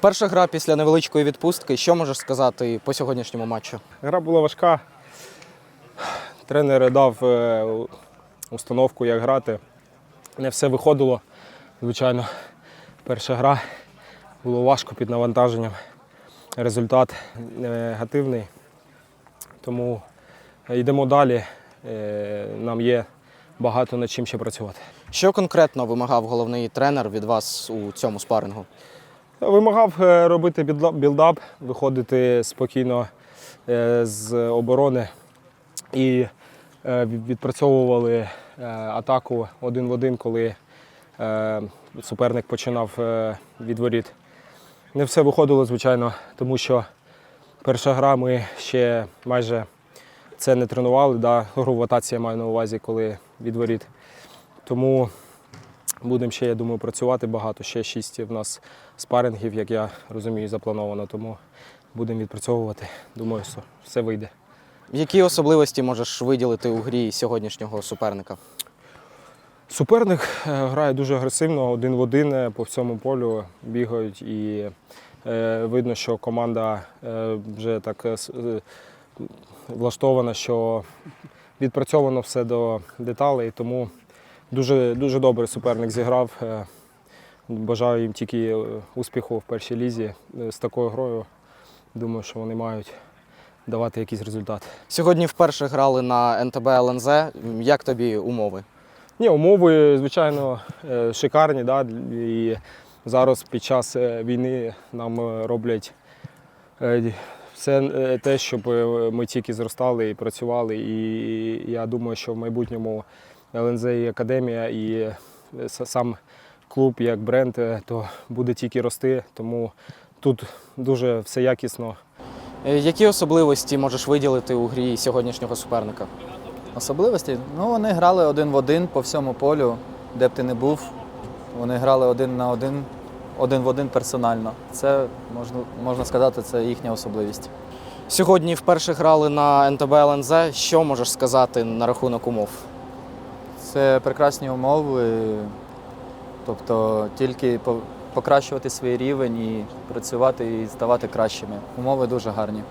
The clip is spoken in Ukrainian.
Перша гра після невеличкої відпустки. Що можеш сказати по сьогоднішньому матчу? Гра була важка. Тренер дав е, установку, як грати. Не все виходило. Звичайно, перша гра було важко під навантаженням. Результат негативний. Тому йдемо далі. Е, Нам є багато над чим ще працювати. Що конкретно вимагав головний тренер від вас у цьому спарингу? Вимагав е, робити білдап, виходити спокійно е, з оборони і е, відпрацьовували атаку один в один, коли суперник починав від воріт. Не все виходило, звичайно, тому що перша гра ми ще майже це не тренували. Да? Гру в атаці я маю на увазі, коли від воріт. Тому Будемо ще, я думаю, працювати багато. Ще шість в нас спарингів, як я розумію, заплановано. Тому будемо відпрацьовувати. Думаю, що все вийде. Які особливості можеш виділити у грі сьогоднішнього суперника? Суперник е, грає дуже агресивно, один в один е, по всьому полю бігають і е, видно, що команда вже так влаштована, що відпрацьовано все до деталей, тому дуже, дуже добре суперник зіграв. Е, Бажаю їм тільки е, успіху в першій лізі Е, з такою грою. Думаю, що вони мають давати якийсь результат. Сьогодні вперше грали на НТБ ЛНЗ. Як тобі умови? Ні, умови, звичайно, шикарні. Да? І зараз під час війни нам роблять все те, щоб ми тільки зростали і працювали. І я думаю, що в майбутньому ЛНЗ і академія, і е, сам клуб як бренд, е, то буде тільки рости. Тому тут дуже все якісно. Е, Які особливості можеш виділити у грі сьогоднішнього суперника? Особливості? Ну, вони грали один в один по всьому полю, де б ти не був. Вони грали один на один, один в один персонально. Це можна, можна сказати, це їхня особливість. Сьогодні вперше грали на НТБ ЛНЗ. Що можеш сказати на рахунок умов? Це прекрасні умови, тобто тільки по- покращувати свій рівень і працювати і ставати кращими. Умови дуже гарні.